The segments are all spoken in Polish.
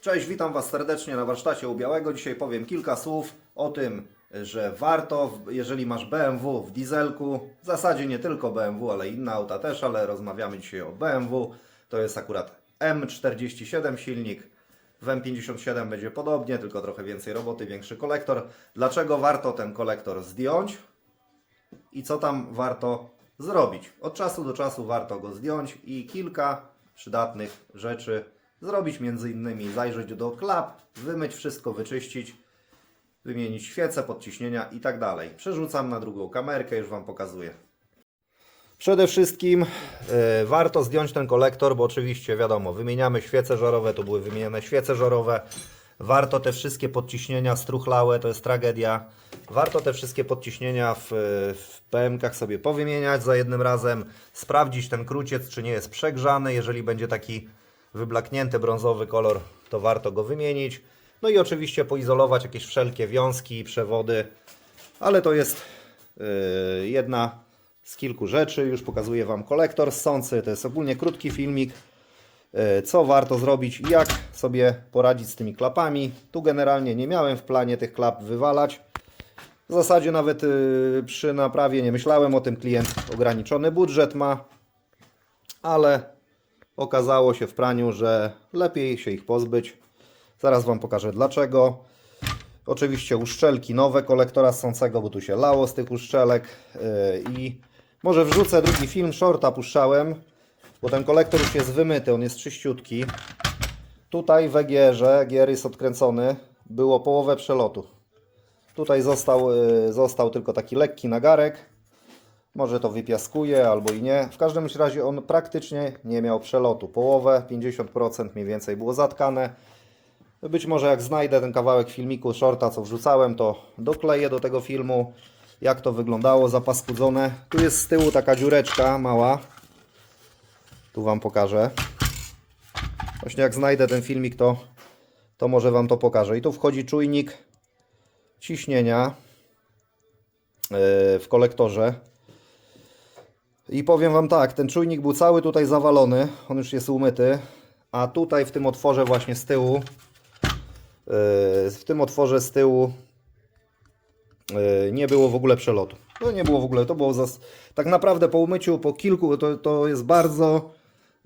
Cześć, witam Was serdecznie na warsztacie u Białego. Dzisiaj powiem kilka słów o tym, że warto, jeżeli masz BMW w dieselku, w zasadzie nie tylko BMW, ale inne auta też, ale rozmawiamy dzisiaj o BMW. To jest akurat M47 silnik. W M57 będzie podobnie, tylko trochę więcej roboty, większy kolektor. Dlaczego warto ten kolektor zdjąć? i co tam warto zrobić. Od czasu do czasu warto go zdjąć i kilka przydatnych rzeczy zrobić, między innymi zajrzeć do klap, wymyć wszystko, wyczyścić, wymienić świece, podciśnienia i tak dalej. Przerzucam na drugą kamerkę, już Wam pokazuję. Przede wszystkim e, warto zdjąć ten kolektor, bo oczywiście wiadomo, wymieniamy świece żarowe, tu były wymienione świece żarowe. Warto te wszystkie podciśnienia struchlałe, to jest tragedia. Warto te wszystkie podciśnienia w, w PMK sobie powymieniać za jednym razem, sprawdzić ten kruciec, czy nie jest przegrzany. Jeżeli będzie taki wyblaknięty brązowy kolor, to warto go wymienić. No i oczywiście poizolować jakieś wszelkie wiązki, przewody, ale to jest yy, jedna z kilku rzeczy. Już pokazuję Wam kolektor ssący. To jest ogólnie krótki filmik, yy, co warto zrobić i jak sobie poradzić z tymi klapami. Tu generalnie nie miałem w planie tych klap wywalać. W zasadzie nawet yy, przy naprawie nie myślałem o tym. Klient ograniczony budżet ma, ale okazało się w praniu, że lepiej się ich pozbyć. Zaraz Wam pokażę dlaczego. Oczywiście uszczelki nowe kolektora ssącego, bo tu się lało z tych uszczelek. Yy, I może wrzucę drugi film, shorta puszczałem, bo ten kolektor już jest wymyty, on jest czyściutki. Tutaj w EGR-ze, GR jest odkręcony, było połowę przelotu. Tutaj został, yy, został tylko taki lekki nagarek. Może to wypiaskuje albo i nie. W każdym razie on praktycznie nie miał przelotu. Połowę, 50% mniej więcej było zatkane. Być może jak znajdę ten kawałek filmiku, shorta, co wrzucałem, to dokleję do tego filmu, jak to wyglądało zapaskudzone. Tu jest z tyłu taka dziureczka mała. Tu Wam pokażę. Właśnie jak znajdę ten filmik, to, to może Wam to pokażę. I tu wchodzi czujnik ciśnienia yy, w kolektorze. I powiem Wam tak, ten czujnik był cały tutaj zawalony, on już jest umyty, a tutaj w tym otworze właśnie z tyłu, yy, w tym otworze z tyłu yy, nie było w ogóle przelotu. To nie było w ogóle, to było zas... tak naprawdę po umyciu, po kilku, to, to jest bardzo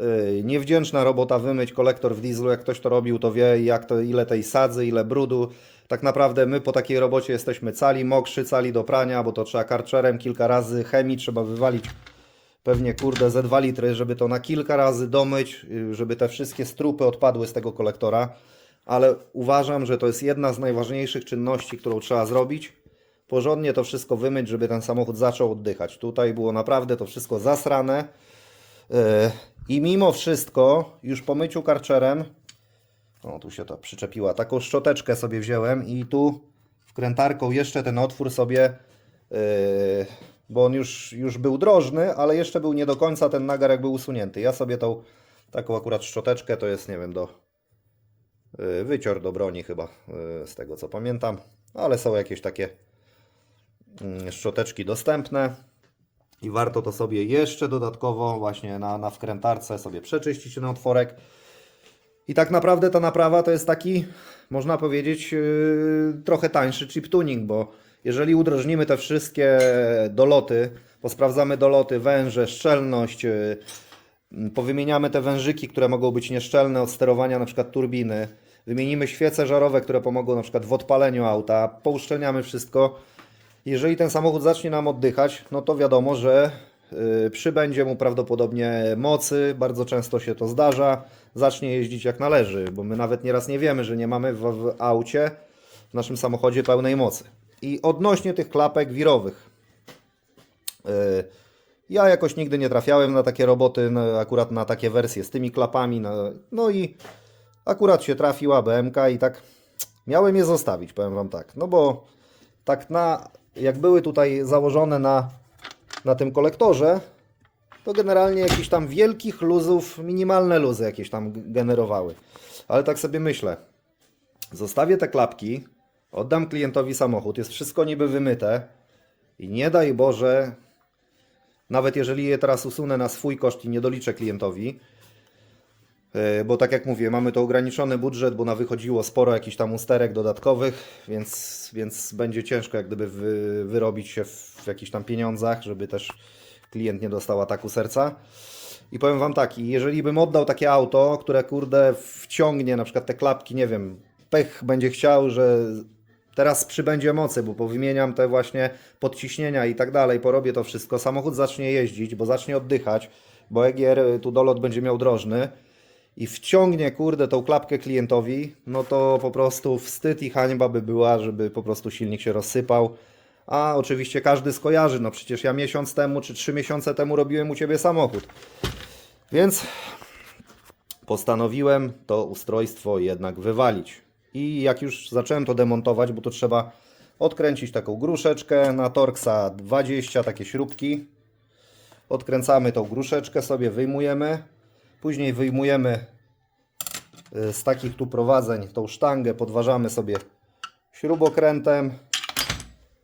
yy, niewdzięczna robota wymyć kolektor w dieslu, jak ktoś to robił, to wie jak to, ile tej sadzy, ile brudu. Tak naprawdę my po takiej robocie jesteśmy cali, mokrzy, cali do prania, bo to trzeba karczerem kilka razy, chemii trzeba wywalić pewnie kurde ze 2 litry, żeby to na kilka razy domyć, y, żeby te wszystkie strupy odpadły z tego kolektora. Ale uważam, że to jest jedna z najważniejszych czynności, którą trzeba zrobić. Porządnie to wszystko wymyć, żeby ten samochód zaczął oddychać. Tutaj było naprawdę to wszystko zasrane. Yy, I mimo wszystko, już po myciu karczerem, o tu się to przyczepiła, taką szczoteczkę sobie wziąłem i tu wkrętarką jeszcze ten otwór sobie yy, bo on już, już był drożny, ale jeszcze był nie do końca ten nagar jakby usunięty. Ja sobie tą taką akurat szczoteczkę, to jest nie wiem, do yy, wycior do broni chyba, yy, z tego co pamiętam, ale są jakieś takie yy, szczoteczki dostępne i warto to sobie jeszcze dodatkowo właśnie na, na wkrętarce sobie przeczyścić ten otworek. I tak naprawdę ta naprawa to jest taki, można powiedzieć, yy, trochę tańszy chip tuning, bo jeżeli udrożnimy te wszystkie doloty, posprawdzamy doloty, węże, szczelność, yy, powymieniamy te wężyki, które mogą być nieszczelne od sterowania na przykład turbiny, wymienimy świece żarowe, które pomogą na przykład w odpaleniu auta, pouszczelniamy wszystko. Jeżeli ten samochód zacznie nam oddychać, no to wiadomo, że yy, przybędzie mu prawdopodobnie mocy, bardzo często się to zdarza, zacznie jeździć jak należy, bo my nawet nieraz nie wiemy, że nie mamy w, w aucie, w naszym samochodzie pełnej mocy. I odnośnie tych klapek wirowych. Yy, ja jakoś nigdy nie trafiałem na takie roboty, akurat na takie wersje z tymi klapami. No i akurat się trafiła BMK i tak miałem je zostawić, powiem Wam tak. No bo tak na, jak były tutaj założone na, na tym kolektorze, to generalnie jakichś tam wielkich luzów, minimalne luzy jakieś tam generowały. Ale tak sobie myślę, zostawię te klapki, oddam klientowi samochód, jest wszystko niby wymyte i nie daj Boże, nawet jeżeli je teraz usunę na swój koszt i nie doliczę klientowi, E, Bo tak jak mówię, mamy to ograniczony budżet, bo na wychodziło sporo jakichś tam usterek dodatkowych, więc, więc będzie ciężko jak gdyby wy, wyrobić się w jakichś tam pieniądzach, żeby też klient nie dostał ataku serca. I powiem Wam tak, jeżeli bym oddał takie auto, które kurde wciągnie na przykład te klapki, nie wiem, pech będzie chciał, że teraz przybędzie mocy, bo powymieniam te właśnie podciśnienia i tak dalej, porobię to wszystko, samochód zacznie jeździć, bo zacznie oddychać, bo EGR tu dolot będzie miał drożny i wciągnie, kurde, tą klapkę klientowi, no to po prostu wstyd i hańba by była, żeby po prostu silnik się rozsypał. A oczywiście każdy skojarzy, no przecież ja miesiąc temu czy trzy miesiące temu robiłem u Ciebie samochód. Więc postanowiłem to ustrojstwo jednak wywalić. I jak już zacząłem to demontować, bo to trzeba odkręcić taką gruszeczkę na Torxa 20, takie śrubki. Odkręcamy tą gruszeczkę sobie, wyjmujemy. Później wyjmujemy y, z takich tu prowadzeń tą sztangę, podważamy sobie śrubokrętem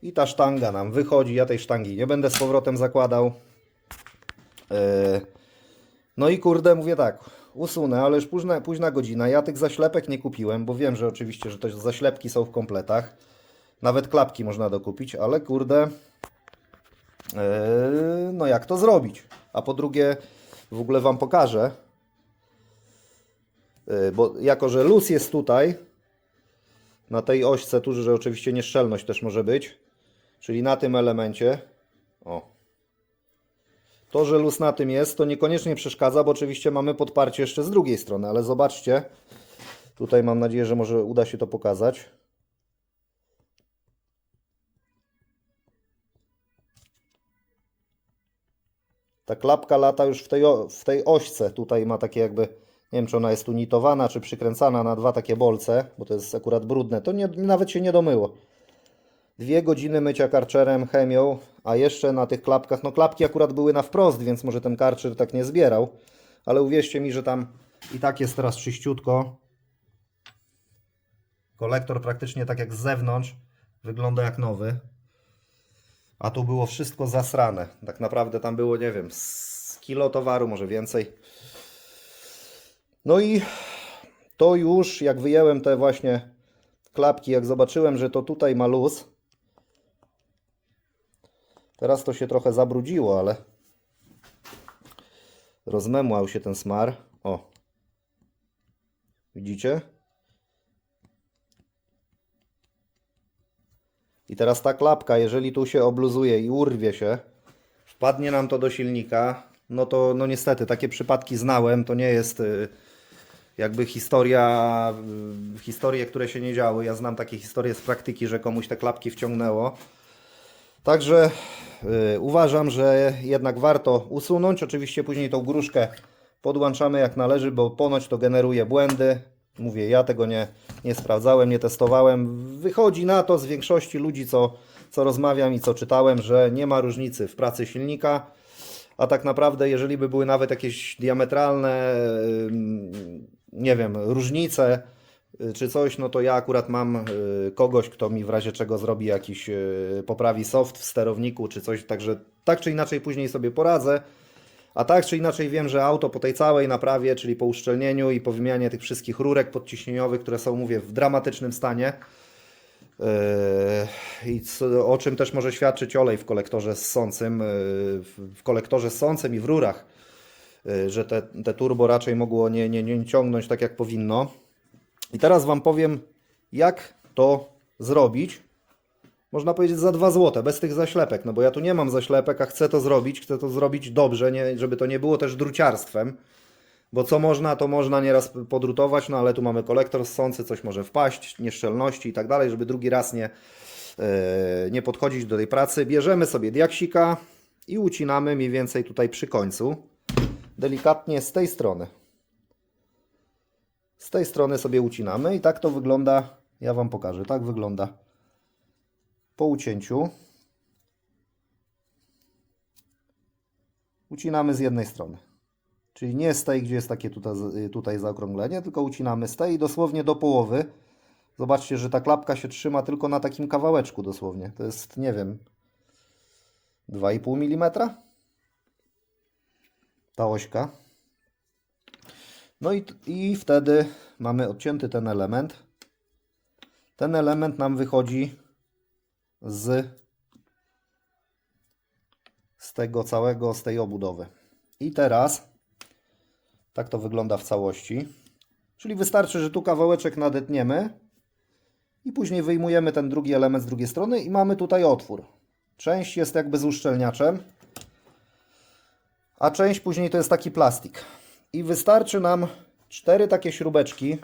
i ta sztanga nam wychodzi. Ja tej sztangi nie będę z powrotem zakładał. Yy, no i kurde, mówię tak, usunę, ale już późna, późna godzina. Ja tych zaślepek nie kupiłem, bo wiem, że oczywiście, że to zaślepki są w kompletach. Nawet klapki można dokupić, ale kurde, yy, no jak to zrobić? A po drugie, w ogóle Wam pokażę, yy, bo jako, że luz jest tutaj, na tej ośce tu, że oczywiście nieszczelność też może być, czyli na tym elemencie, o, to, że luz na tym jest, to niekoniecznie przeszkadza, bo oczywiście mamy podparcie jeszcze z drugiej strony, ale zobaczcie, tutaj mam nadzieję, że może uda się to pokazać. Ta klapka lata już w tej, w tej ośce, tutaj ma takie jakby, nie wiem czy ona jest unitowana, czy przykręcana na dwa takie bolce, bo to jest akurat brudne, to nie, nawet się nie domyło. Dwie godziny mycia karczerem, chemią, a jeszcze na tych klapkach, no klapki akurat były na wprost, więc może ten karczer tak nie zbierał, ale uwierzcie mi, że tam i tak jest teraz czyściutko. Kolektor praktycznie tak jak z zewnątrz, wygląda jak nowy. A tu było wszystko zasrane. Tak naprawdę tam było, nie wiem, z kilo towaru, może więcej. No i to już, jak wyjęłem te właśnie klapki, jak zobaczyłem, że to tutaj ma luz, Teraz to się trochę zabrudziło, ale rozmemłał się ten smar. O. Widzicie? I teraz ta klapka, jeżeli tu się obluzuje i urwie się, wpadnie nam to do silnika, no to no niestety takie przypadki znałem, to nie jest y, jakby historia, y, historie, które się nie działy. Ja znam takie historie z praktyki, że komuś te klapki wciągnęło. Także uważam, że jednak warto usunąć. Oczywiście później tą gruszkę podłączamy jak należy, bo ponoć to generuje błędy. Mówię, ja tego nie, nie sprawdzałem, nie testowałem. Wychodzi na to z większości ludzi, co, co rozmawiam i co czytałem, że nie ma różnicy w pracy silnika. A tak naprawdę, jeżeli by były nawet jakieś diametralne, nie wiem, różnice, y, czy coś, no to ja akurat mam y, kogoś, kto mi w razie czego zrobi jakiś, y, poprawi soft w sterowniku, czy coś, także tak czy inaczej później sobie poradzę. A tak czy inaczej wiem, że auto po tej całej naprawie, czyli po uszczelnieniu i po wymianie tych wszystkich rurek podciśnieniowych, które są, mówię, w dramatycznym stanie, I o czym też może świadczyć olej w kolektorze ssącym, w- kolektorze ssącym i w rurach, że te, te turbo raczej mogło nie, nie, nie ciągnąć tak jak powinno. I teraz Wam powiem, jak to zrobić. Można powiedzieć za 2 zł, bez tych zaślepek, no bo ja tu nie mam zaślepek, a chcę to zrobić, chcę to zrobić dobrze, nie, żeby to nie było też druciarstwem. Bo co można, to można nieraz podrutować, no ale tu mamy kolektor ssący, coś może wpaść, nieszczelności i tak dalej, żeby drugi raz nie, e, nie podchodzić do tej pracy. Bierzemy sobie diaksika i ucinamy mniej więcej tutaj przy końcu. Delikatnie z tej strony. Z tej strony sobie ucinamy i tak to wygląda. Ja Wam pokażę. Tak wygląda po ucięciu. Ucinamy z jednej strony. Czyli nie z tej, gdzie jest takie tutaj, tutaj zaokrąglenie, tylko ucinamy z tej i dosłownie do połowy. Zobaczcie, że ta klapka się trzyma tylko na takim kawałeczku dosłownie. To jest, nie wiem, 2,5 mm. Ta ośka. No i, i wtedy mamy odcięty ten element. Ten element nam wychodzi z, z tego całego, z tej obudowy. I teraz tak to wygląda w całości. Czyli wystarczy, że tu kawałeczek nadetniemy i później wyjmujemy ten drugi element z drugiej strony i mamy tutaj otwór. Część jest jakby z uszczelniaczem, a część później to jest taki plastik. I wystarczy nam cztery takie śrubeczki,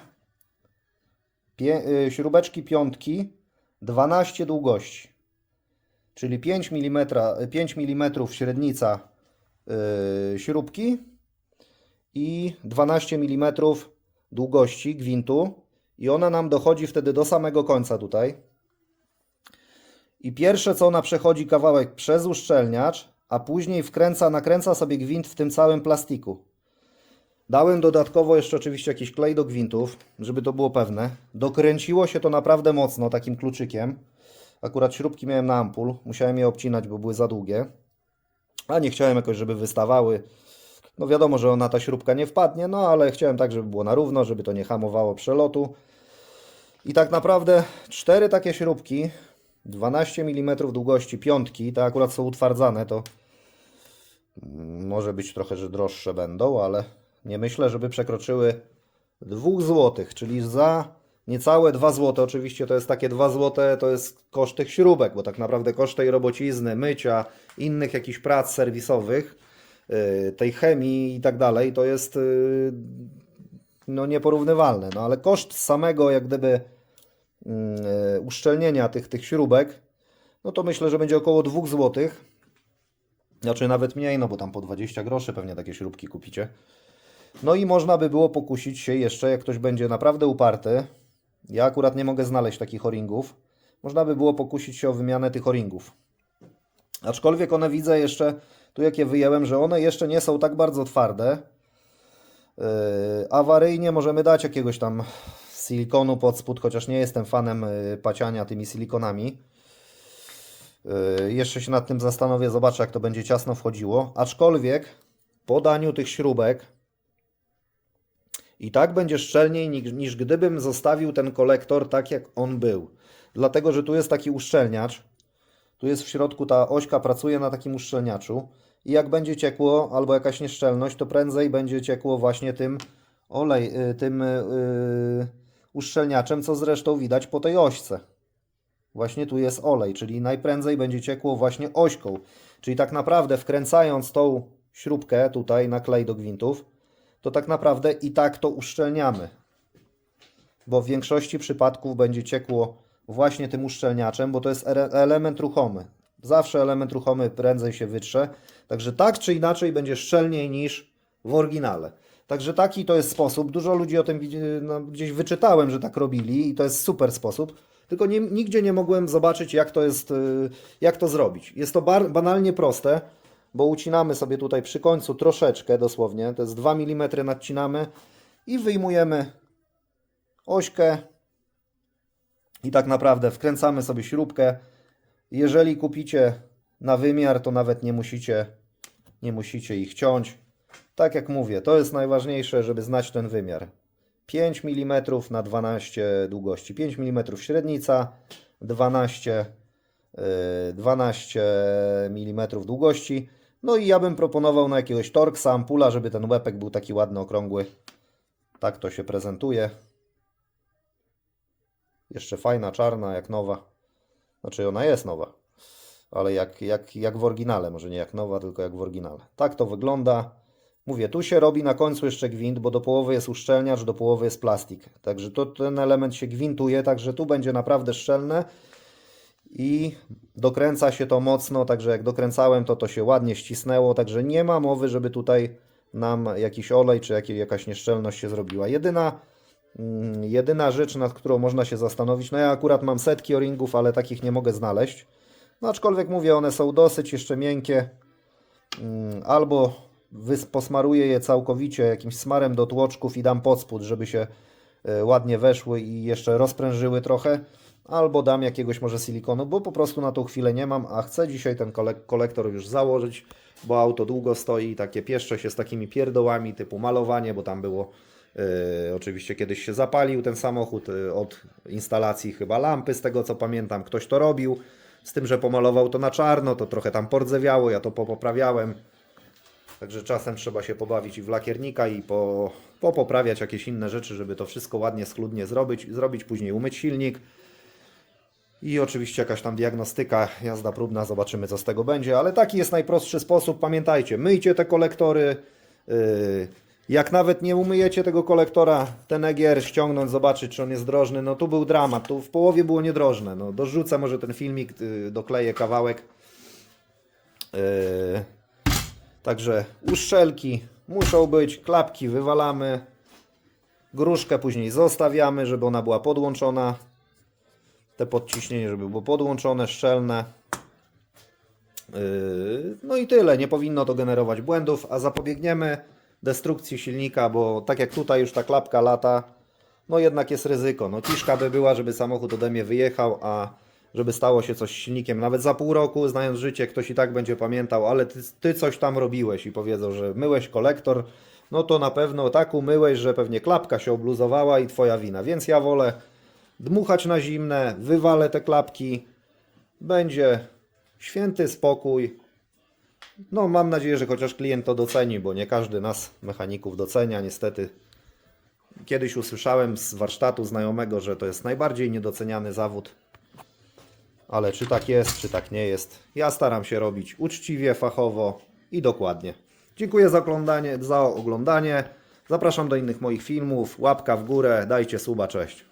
pie, y, śrubeczki piątki, 12 długości, czyli 5 mm, 5 mm średnica y, śrubki i 12 mm długości gwintu i ona nam dochodzi wtedy do samego końca tutaj. I pierwsze co ona przechodzi kawałek przez uszczelniacz, a później wkręca, nakręca sobie gwint w tym całym plastiku. Dałem dodatkowo jeszcze oczywiście jakiś klej do gwintów, żeby to było pewne. Dokręciło się to naprawdę mocno takim kluczykiem. Akurat śrubki miałem na ampul, musiałem je obcinać, bo były za długie. A nie chciałem jakoś, żeby wystawały. No wiadomo, że ona ta śrubka nie wpadnie, no ale chciałem tak, żeby było na równo, żeby to nie hamowało przelotu. I tak naprawdę cztery takie śrubki, 12 mm długości, piątki, te akurat są utwardzane, to może być trochę, że droższe będą, ale nie myślę, żeby przekroczyły 2 zł, czyli za niecałe 2 zł. Oczywiście to jest takie 2 zł, to jest koszt tych śrubek, bo tak naprawdę koszt tej robocizny, mycia, innych jakichś prac serwisowych, yy, tej chemii i tak dalej, to jest yy, no nieporównywalne. No ale koszt samego jak gdyby yy, uszczelnienia tych, tych śrubek, no to myślę, że będzie około 2 zł. Znaczy nawet mniej, no bo tam po 20 groszy pewnie takie śrubki kupicie. No i można by było pokusić się jeszcze, jak ktoś będzie naprawdę uparty. Ja akurat nie mogę znaleźć takich o-ringów. Można by było pokusić się o wymianę tych o-ringów. Aczkolwiek one widzę jeszcze, tu jak je wyjęłem, że one jeszcze nie są tak bardzo twarde. Yy, awaryjnie możemy dać jakiegoś tam silikonu pod spód, chociaż nie jestem fanem yy, paciania tymi silikonami. Yy, jeszcze się nad tym zastanowię, zobaczę jak to będzie ciasno wchodziło. Aczkolwiek po daniu tych śrubek i tak będzie szczelniej niż, niż gdybym zostawił ten kolektor tak jak on był. Dlatego, że tu jest taki uszczelniacz. Tu jest w środku ta ośka pracuje na takim uszczelniaczu. I jak będzie ciekło albo jakaś nieszczelność, to prędzej będzie ciekło właśnie tym olej, y, tym yy, uszczelniaczem, co zresztą widać po tej ośce. Właśnie tu jest olej, czyli najprędzej będzie ciekło właśnie ośką. Czyli tak naprawdę wkręcając tą śrubkę tutaj na klej do gwintów, to tak naprawdę i tak to uszczelniamy. Bo w większości przypadków będzie ciekło właśnie tym uszczelniaczem, bo to jest element ruchomy. Zawsze element ruchomy prędzej się wytrze. Także tak czy inaczej będzie szczelniej niż w oryginale. Także taki to jest sposób. Dużo ludzi o tym no, gdzieś wyczytałem, że tak robili i to jest super sposób. Tylko nie, nigdzie nie mogłem zobaczyć, jak to jest, y, jak to zrobić. Jest to banalnie proste bo ucinamy sobie tutaj przy końcu troszeczkę dosłownie, to jest 2 mm nadcinamy i wyjmujemy ośkę i tak naprawdę wkręcamy sobie śrubkę. Jeżeli kupicie na wymiar, to nawet nie musicie, nie musicie ich ciąć. Tak jak mówię, to jest najważniejsze, żeby znać ten wymiar. 5 mm na 12 długości, 5 mm średnica, 12 12 mm długości. No i ja bym proponował na jakiegoś Torxa ampula, żeby ten łepek był taki ładny, okrągły. Tak to się prezentuje. Jeszcze fajna, czarna, jak nowa. Znaczy ona jest nowa, ale jak, jak, jak w oryginale, może nie jak nowa, tylko jak w oryginale. Tak to wygląda. Mówię, tu się robi na końcu jeszcze gwint, bo do połowy jest uszczelniacz, do połowy jest plastik. Także to, ten element się gwintuje, także tu będzie naprawdę szczelne i dokręca się to mocno, także jak dokręcałem to to się ładnie ścisnęło, także nie ma mowy, żeby tutaj nam jakiś olej czy jakaś nieszczelność się zrobiła. Jedyna, mm, jedyna rzecz, nad którą można się zastanowić, no ja akurat mam setki o-ringów, ale takich nie mogę znaleźć. No aczkolwiek mówię, one są dosyć jeszcze miękkie. Mm, Albo posmaruję je całkowicie jakimś smarem do tłoczków i dam pod spód, żeby się e, ładnie weszły i jeszcze rozprężyły trochę. Albo dam jakiegoś może silikonu, bo po prostu na tą chwilę nie mam, a chcę dzisiaj ten kole- kolektor już założyć, bo auto długo stoi i takie pieszcze się z takimi pierdołami typu malowanie, bo tam było Yy, oczywiście kiedyś się zapalił ten samochód yy, od instalacji chyba lampy, z tego co pamiętam, ktoś to robił. Z tym, że pomalował to na czarno, to trochę tam pordzewiało, ja to popoprawiałem. Także czasem trzeba się pobawić i w lakiernika i po, popoprawiać jakieś inne rzeczy, żeby to wszystko ładnie, schludnie zrobić. Zrobić później umyć silnik. I oczywiście jakaś tam diagnostyka, jazda próbna, zobaczymy co z tego będzie, ale taki jest najprostszy sposób. Pamiętajcie, myjcie te kolektory. Yy, jak nawet nie umyjecie tego kolektora, ten EGR ściągnąć, zobaczyć czy on jest drożny, no tu był dramat, tu w połowie było niedrożne. No, dorzucę może ten filmik, yy, dokleję kawałek. Yy, Także uszczelki muszą być, klapki wywalamy, gruszkę później zostawiamy, żeby ona była podłączona. Te podciśnienie, żeby było podłączone, szczelne. Yy, No i tyle, nie powinno to generować błędów, a zapobiegniemy destrukcji silnika, bo tak jak tutaj już ta klapka lata, no jednak jest ryzyko. No ciszka by była, żeby samochód ode mnie wyjechał, a żeby stało się coś z silnikiem. Nawet za pół roku, znając życie, ktoś i tak będzie pamiętał, ale ty, ty coś tam robiłeś i powiedzą, że myłeś kolektor, no to na pewno tak umyłeś, że pewnie klapka się obluzowała i twoja wina. Więc ja wolę dmuchać na zimne, wywalę te klapki, będzie święty spokój. No, mam nadzieję, że chociaż klient to doceni, bo nie każdy nas, mechaników, docenia, niestety. Kiedyś usłyszałem z warsztatu znajomego, że to jest najbardziej niedoceniany zawód. Ale czy tak jest, czy tak nie jest, ja staram się robić uczciwie, fachowo i dokładnie. Dziękuję za oglądanie. Za oglądanie. Zapraszam do innych moich filmów. Łapka w górę, dajcie suba, cześć.